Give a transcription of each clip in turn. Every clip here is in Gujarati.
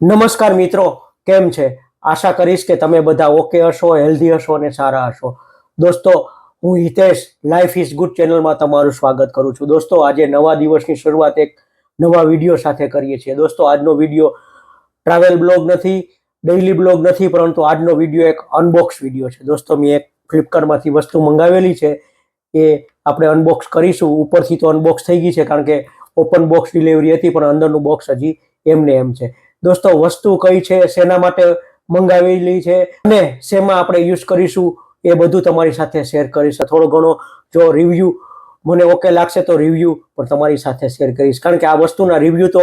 નમસ્કાર મિત્રો, કેમ છે? આશા કરીશ કે તમે બધા ઓકે હશો હેલ્ધી હશો અને સારા હશો. દોસ્તો, હું હિતેશ લાઈફ ઇઝ ગુડ ચેનલમાં તમારું સ્વાગત કરું છું. દોસ્તો, આજે નવા દિવસની શરૂઆત એક નવા વીડિયો સાથે કરીએ છીએ. દોસ્તો, આજનો વીડિયો ટ્રાવેલ બ્લોગ નથી ડેઇલી બ્લોગ નથી, પરંતુ આજનો વીડિયો એક અનબોક્સ વીડિયો છે. દોસ્તો, મેં એક ફ્લિપકાર્ટમાંથી વસ્તુ મંગાવેલી છે. એ આપણે અનબોક્સ કરીશું. ઉપરથી તો અનબોક્સ થઈ ગઈ છે, કારણ કે ઓપન બોક્સ ડિલિવરી હતી, પણ અંદરનું બોક્સ હજી એમને એમ છે. દોસ્તો, વસ્તુ કઈ છે, શેના માટે મંગાવેલી છે અને શેમાં આપણે યુઝ કરીશું એ બધું તમારી સાથે શેર કરીશ. થોડો ઘણો જો રિવ્યૂ મને ઓકે લાગશે તો રિવ્યૂ પણ તમારી સાથે શેર કરીશ. કારણ કે આ વસ્તુના રિવ્યૂ તો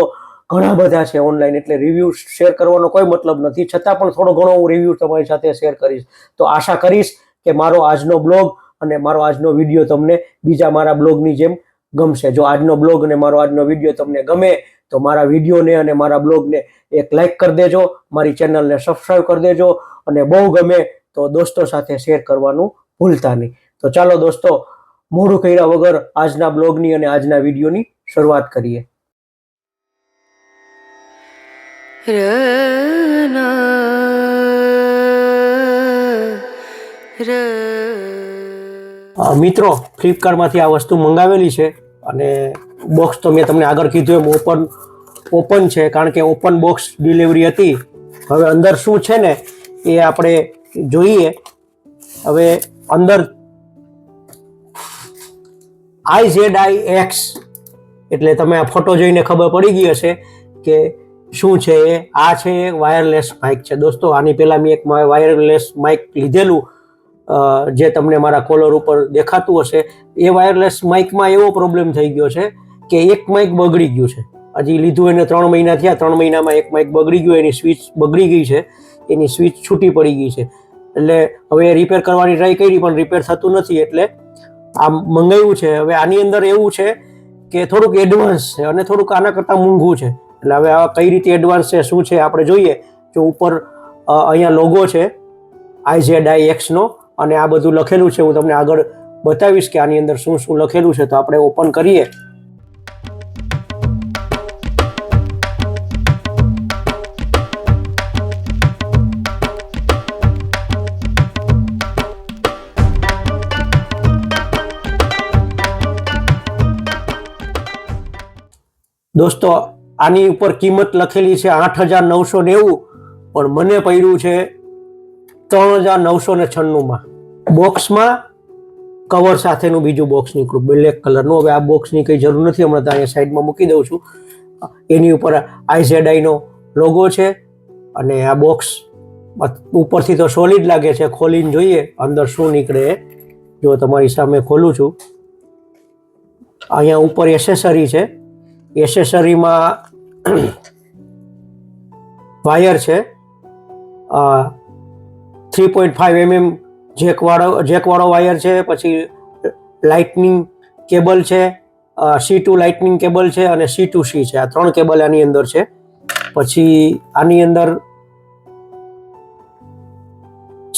ઘણા બધા છે ઓનલાઈન એટલે રિવ્યૂ શેર કરવાનો કોઈ મતલબ નથી. છતાં પણ થોડો ઘણો હું રિવ્યૂ તમારી સાથે શેર કરીશ. તો આશા કરીશ કે મારો આજનો બ્લોગ અને મારો આજનો વીડિયો તમને બીજા મારા બ્લોગની જેમ ગમશે. જો આજનો બ્લોગ અને મારો આજનો વીડિયો તમને ગમે, તો મારા વિડીયોને અને મારા બ્લોગને એક લાઈક કરી દેજો મારી ચેનલને સબસ્ક્રાઈબ કરી દેજો અને બહુ ગમે તો દોસ્તો સાથે શેર કરવાનું ભૂલતા નહીં. તો ચાલો દોસ્તો મોડું કર્યા વગર આજના બ્લોગની અને આજના વિડીયોની શરૂઆત કરીએ. મિત્રો ફ્લિપકાર્ટમાંથી આ વસ્તુ મંગાવેલી છે અને બોક્સ તો મેં તમને આગળ કીધું એમ ઓપન ઓપન છે, કારણ કે ઓપન બોક્સ ડિલિવરી હતી. હવે અંદર શું છે ને, એ આપણે જોઈએ. હવે અંદર આઈ ઝેડ આઈ એક્સ એટલે તમે આ ફોટો જોઈને ખબર પડી ગઈ હશે કે શું છે એ, આ છે વાયરલેસ માઇક છે. દોસ્તો, આની પહેલાં મેં એક વાયરલેસ માઇક લીધેલું જે તમને મારા કોલર ઉપર દેખાતું હશે. એ વાયરલેસ માઇકમાં એવો પ્રોબ્લેમ થઈ ગયો છે કે એક માઇક બગડી ગયું છે. હજી લીધું એને ત્રણ મહિના થયા, ત્રણ મહિનામાં એક માઇક બગડી ગયું, એની સ્વિચ બગડી ગઈ છે, એની સ્વિચ છૂટી પડી ગઈ છે. એટલે હવે રિપેર કરવાની ટ્રાય કરી, પણ રિપેર થતું નથી, એટલે આ મંગાવ્યું છે. હવે આની અંદર એવું છે કે થોડુંક એડવાન્સ છે અને થોડુંક આના કરતાં મોંઘું છે. એટલે હવે આ કઈ રીતે એડવાન્સ છે, શું છે, આપણે જોઈએ. જો ઉપર અહીંયા લોગો છે આઈઝેડ આઈ એક્સનો અને આ બધું લખેલું છે. હું તમને આગળ બતાવીશ કે આની અંદર શું શું લખેલું છે, તો આપણે ઓપન કરીએ. દોસ્તો, આની ઉપર કિંમત લખેલી છે આઠ હજાર નવસો નેવું, પણ મને પડ્યું છે ત્રણ હજાર નવસો ને છન્નુંમાં. બોક્સમાં કવર સાથેનું બીજું બોક્સ નીકળ્યું, બ્લેક કલરનું. હવે આ બોક્સની કંઈ જરૂર નથી, હમણાં અહીંયા સાઈડમાં મૂકી દઉં છું. એની ઉપર આઈઝેડઆઈનો લોગો છે અને આ બોક્સ ઉપરથી તો સોલિડ લાગે છે, ખોલીને જોઈએ, અંદર શું નીકળે જો તમારી સામે ખોલું છું. અહીંયા ઉપર એસેસરી છે. એસેસરીમાં વાયર છે. થ્રી પોઈન્ટ ફાઇવ એમએમ જેકવાળો જેકવાળો વાયર છે, પછી લાઇટનિંગ કેબલ છે સી ટુ લાઇટનિંગ કેબલ છે અને સી ટુ સી છે. આ ત્રણ કેબલ આની અંદર છે. પછી આની અંદર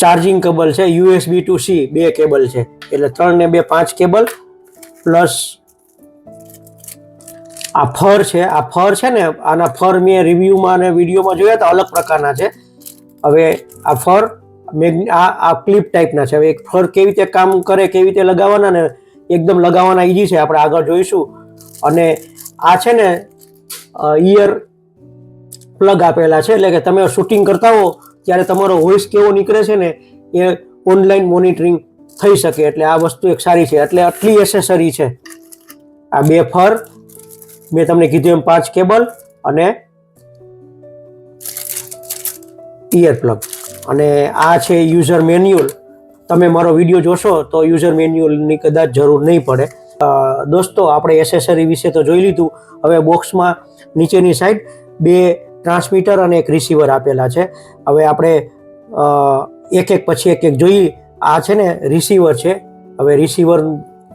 ચાર્જિંગ કેબલ છે યુએસબી ટુ સી બે કેબલ છે. એટલે ત્રણ ને બે પાંચ કેબલ પ્લસ આ ફર છે, આ ફર છે ને, આના ફર મેં રિવ્યૂમાં અને વિડીયોમાં જોયા તો અલગ પ્રકારના છે. હવે આ ફર મેગ આ આ ક્લિપ ટાઈપના છે. હવે એક ફર કેવી રીતે કામ કરે, કેવી રીતે લગાવવાના ને, એકદમ લગાવવાના ઈઝી છે, આપણે આગળ જોઈશું. અને આ છે ને ઇયર પ્લગ આપેલા છે, એટલે કે તમે શૂટિંગ કરતા હો, ત્યારે તમારો વોઇસ કેવો નીકળે છે ને, એ ઓનલાઈન મોનિટરિંગ થઈ શકે. એટલે આ વસ્તુ એક સારી છે. એટલે આટલી એસેસરી છે. આ બે ફર મેં તમને કીધું એમ પાંચ કેબલ અને ઇયર પ્લગ અને આ છે યુઝર મેન્યુઅલ તમે મારો વીડિયો જોશો તો યુઝર મેન્યુઅલની કદાચ જરૂર નહીં પડે. દોસ્તો, આપણે એસેસરી વિશે તો જોઈ લીધું. હવે બોક્સમાં નીચેની સાઈડ બે ટ્રાન્સમીટર અને એક રિસીવર આપેલા છે. હવે આપણે એક એક પછી એક એક જોઈએ આ છે ને રિસીવર છે. હવે રિસીવર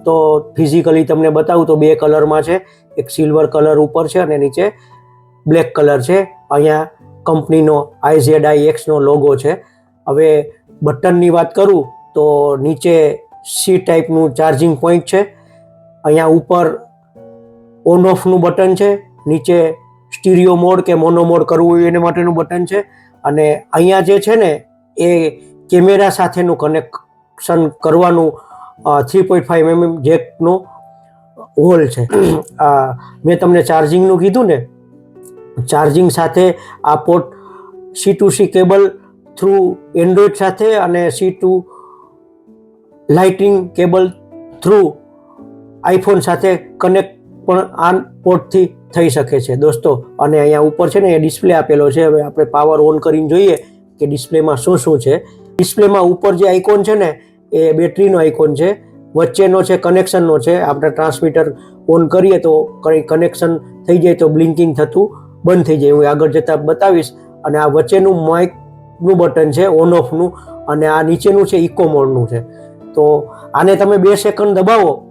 તો ફિઝિકલી તમને બતાવું તો બે કલરમાં છે. એક સિલ્વર કલર ઉપર છે અને નીચે બ્લેક કલર છે. અહીંયા કંપનીનો આઈઝેડ આઈ એક્સનો લોગો છે. હવે બટનની વાત કરું તો નીચે સી ટાઈપનું ચાર્જિંગ પોઈન્ટ છે. અહીંયા ઉપર ઓન ઓફનું બટન છે. નીચે સ્ટીરિયો મોડ કે મોનો મોડ કરવું હોય એના માટેનું બટન છે. અને અહીંયા જે છે ને એ કેમેરા સાથેનું કનેક્શન કરવાનું થ્રી પોઈન્ટ ફાઈવ એમએમ જેકનો હોલ છે. આ મેં તમને ચાર્જિંગનું કીધું ને, ચાર્જિંગ સાથે આ port C to C cable through Android સાથે અને C to lighting cable through iPhone સાથે કનેક્ટ પણ આ પોર્ટથી થઈ શકે છે. દોસ્તો, અને અહીંયા ઉપર છે ને એ ડિસ્પ્લે આપેલો છે. હવે આપણે પાવર ઓન કરીને જોઈએ કે ડિસ્પ્લેમાં શું શું છે. ડિસ્પ્લેમાં ઉપર જે આઇકોન છે ને એ બેટરીનો આઇકોન છે. વચ્ચેનો છે કનેક્શનનો છે. આપણે ટ્રાન્સમીટર ઓન કરીએ તો કંઈ કનેક્શન થઈ જાય તો બ્લિંકિંગ થતું બંધ થઈ જાય. હું આગળ જતાં બતાવીશ. અને આ વચ્ચેનું માઇકનું બટન છે ઓન ઓફનું અને આ નીચેનું છે ઇકો મોડનું છે. તો આને તમે બે સેકન્ડ દબાવો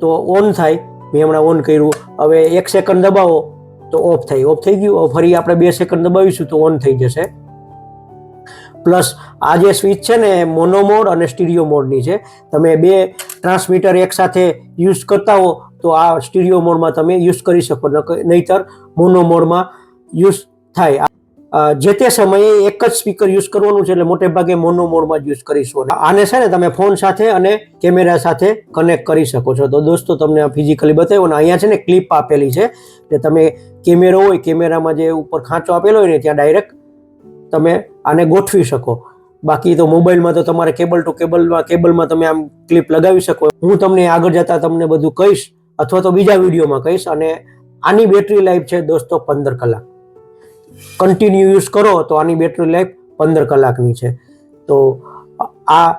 તો ઓન થાય. મેં હમણાં ઓન કર્યું. હવે એક સેકન્ડ દબાવો તો ઓફ થાય. ઓફ થઈ ગયું. ફરી આપણે બે સેકન્ડ દબાવીશું તો ઓન થઈ જશે. પ્લસ આ જે સ્વિચ છે ને મોનો મોડ અને સ્ટીરિયો મોડની છે. તમે બે ટ્રાન્સમીટર એકસાથે યુઝ કરતા હો, તો આ સ્ટીરિયો મોડમાં તમે યુઝ કરી શકો નહીતર નહીંતર મોનો મોડમાં યુઝ થાય. જે તે સમયે એક જ સ્પીકર યુઝ કરવાનું છે, એટલે મોટે ભાગે મોનો મોડમાં જ યુઝ કરીશું. આને છે ને, તમે ફોન સાથે અને કેમેરા સાથે કનેક્ટ કરી શકો છો. તો દોસ્તો, તમને ફિઝિકલી બતાવ્યું અને અહીંયા છે ને, ક્લિપ આપેલી છે. એટલે તમે કેમેરો હોય, કેમેરામાં જે ઉપર ખાંચો આપેલો હોય ને, ત્યાં ડાયરેક્ટ તમે આને ગોઠવી શકો. બાકી તો મોબાઈલમાં તો તમારે કેબલ ટુ કેબલમાં કેબલમાં તમે આમ ક્લિપ લગાવી શકો. હું તમને આગળ જતાં તમને બધું કહીશ અથવા તો બીજા વિડીયોમાં કહીશ અને આની બેટરી લાઈફ છે દોસ્તો પંદર કલાક. કન્ટિન્યુ યુઝ કરો તો આની બેટરી લાઈફ પંદર કલાકની છે. તો આ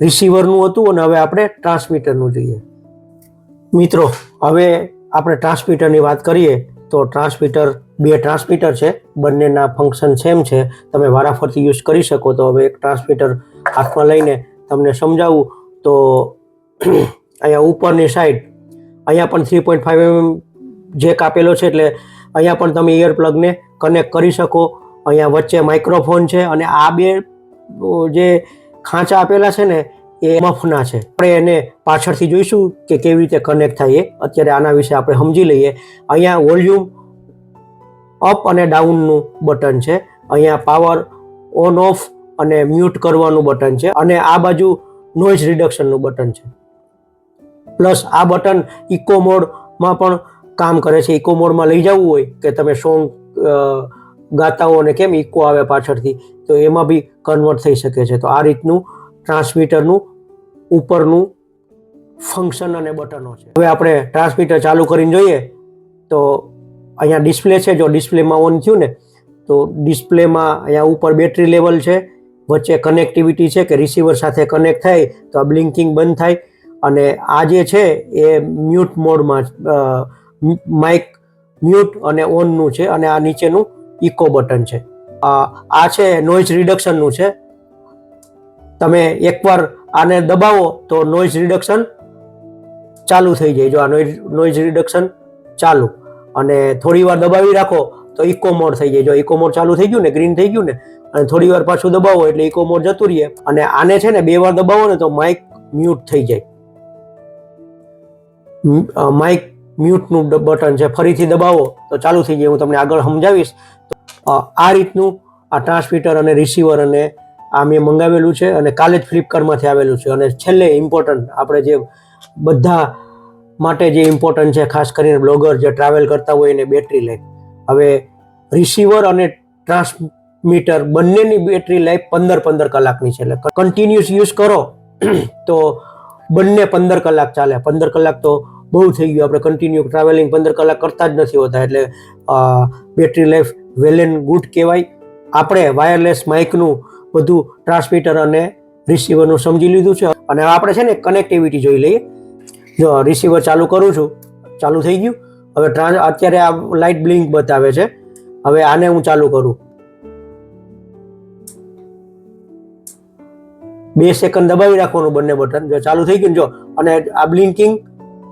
રિસીવરનું હતું અને હવે આપણે ટ્રાન્સમીટરનું જોઈએ. મિત્રો, હવે આપણે ટ્રાન્સમીટરની વાત કરીએ. તો ટ્રાન્સમીટર, બે ટ્રાન્સમીટર છે, બંનેના ફંક્શન સેમ છે. તમે વારાફરતી યુઝ કરી શકો. તો હવે એક ટ્રાન્સમીટર હાથમાં લઈને તમને સમજાવું. તો અહીંયા ઉપરની સાઈડ અહીંયા પણ three point five M jack આપેલો છે એટલે અહીંયા પણ તમે ઇયરપ્લગને કનેક્ટ કરી શકો. અહીંયા વચ્ચે માઇક્રોફોન છે અને આ બે જે ખાંચા આપેલા છે ને એ મફના છે. આપણે એને પાછળથી જોઈશું કે કેવી રીતે કનેક્ટ થાય એ. અત્યારે આના વિશે આપણે સમજી લઈએ. અહીંયા વોલ્યુમ અપ અને ડાઉનનું બટન છે. અહીંયા પાવર ઓન ઓફ અને મ્યુટ કરવાનું બટન છે. અને આ બાજુ નોઇઝ રિડક્શનનું બટન છે. પ્લસ આ બટન ઇકો મોડમાં પણ કામ કરે છે. ઇકો મોડમાં લઈ જવું હોય કે તમે સોંગ ગાતા હો અને કેમ ઇકો આવે પાછળથી, તો એમાં બી કન્વર્ટ થઈ શકે છે. તો આ રીતનું ટ્રાન્સમીટરનું ઉપરનું ફંક્શન અને બટનો છે. હવે આપણે ટ્રાન્સમીટર ચાલુ કરીને જોઈએ, તો અહીંયા ડિસ્પ્લે છે, જો ડિસ્પ્લેમાં ઓન થયું ને, તો ડિસ્પ્લેમાં અહીંયા ઉપર બેટરી લેવલ છે, વચ્ચે કનેક્ટિવિટી છે કે રિસીવર સાથે કનેક્ટ થાય, તો આ બ્લિંકિંગ બંધ થાય, અને આ જે છે એ મ્યુટ મોડમાં માઇક મ્યુટ અને ઓનનું છે, અને આ નીચેનું ઇકો બટન છે. આ છે નોઇઝ રિડક્શનનું છે. તમે એકવાર આને દબાવો તો નોઇઝ રિડક્શન ચાલુ થઈ જાય. જો આ નોઇઝ રિડક્શન ચાલુ અને થોડી વાર દબાવી રાખો તો ઇકો મોડ થઈ જાય. જો ઇકો મોડ ચાલુ થઈ ગયું ને ગ્રીન થઈ ગયું ને, અને થોડી વાર પાછું દબાવો એટલે ઇકો મોડ જતું રહીએ અને આને છે ને બે વાર દબાવો ને તો માઇક મ્યુટ થઈ જાય. માઇક મ્યુટનું બટન છે, ફરીથી દબાવો તો ચાલુ થઈ જાય. હું તમને આગળ સમજાવીશ. આ રીતનું આ ટ્રાન્સમીટર અને રિસીવર અને આ મેં મંગાવેલું છે અને કાલે જ ફ્લિપકાર્ટમાંથી આવેલું છે. અને છેલ્લે ઇમ્પોર્ટન્ટ આપણે જે બધા માટે જે ઇમ્પોર્ટન્ટ છે, ખાસ કરીને બ્લોગર જે ટ્રાવેલ કરતા હોય એને બેટરી લાઈફ હવે રિસીવર અને ટ્રાન્સમીટર બંનેની બેટરી લાઈફ પંદર પંદર કલાકની છે. એટલે કન્ટિન્યુઅસ યુઝ કરો, તો બંને પંદર કલાક ચાલે. પંદર કલાક તો બહુ થઈ ગયું. આપણે કન્ટિન્યુ ટ્રાવેલિંગ પંદર કલાક કરતા જ નથી હોતા. એટલે battery life well and good કહેવાય. આપણે વાયરલેસ માઇકનું બધું ટ્રાન્સમીટર અને રિસીવરનું સમજી લીધું છે. અને આપણે છે ને કનેક્ટિવિટી જોઈ લઈએ. જો રિસીવર ચાલુ કરું છું, ચાલુ થઈ ગયું. હવે ટ્રાન્સ અત્યારે આ લાઇટ બ્લિંક બતાવે છે. હવે આને હું ચાલુ કરું. બે સેકન્ડ દબાવી રાખવાનું બંને બટન જો ચાલુ થઈ ગયું જો, અને આ બ્લિંકિંગ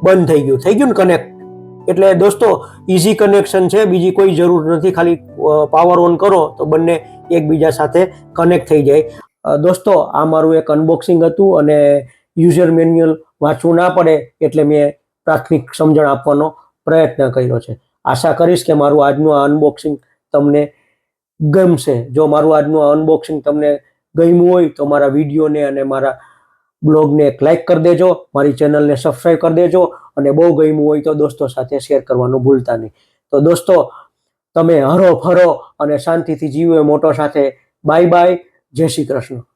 બંધ થઈ ગયું. થઈ ગયું ને કનેક્ટ એટલે દોસ્તો ઇઝી કનેક્શન છે, બીજી કોઈ જરૂર નથી. ખાલી પાવર ઓન કરો તો બંને એકબીજા સાથે કનેક્ટ થઈ જાય. દોસ્તો, આ મારું એક અનબોક્સિંગ હતું અને યુઝર મેન્યુઅલ વાંચવું ના પડે એટલે મેં પ્રાથમિક સમજણ આપવાનો પ્રયત્ન કર્યો છે. આશા કરીશ કે મારું આજનું આ અનબોક્સિંગ તમને ગમશે. જો મારું આજનું આ અનબોક્સિંગ તમને ગમ્યું હોય તો મારા વિડીયોને અને મારા બ્લોગને એક લાઇક કરી દેજો, મારી ચેનલને સબસ્ક્રાઈબ કરી દેજો અને બહુ ગમ્યું હોય તો દોસ્તો સાથે શેર કરવાનું ભૂલતા નહીં. તો દોસ્તો, તમે હરો ફરો અને શાંતિથી જીવો મોટો સાથે. બાય બાય જય શ્રી કૃષ્ણ.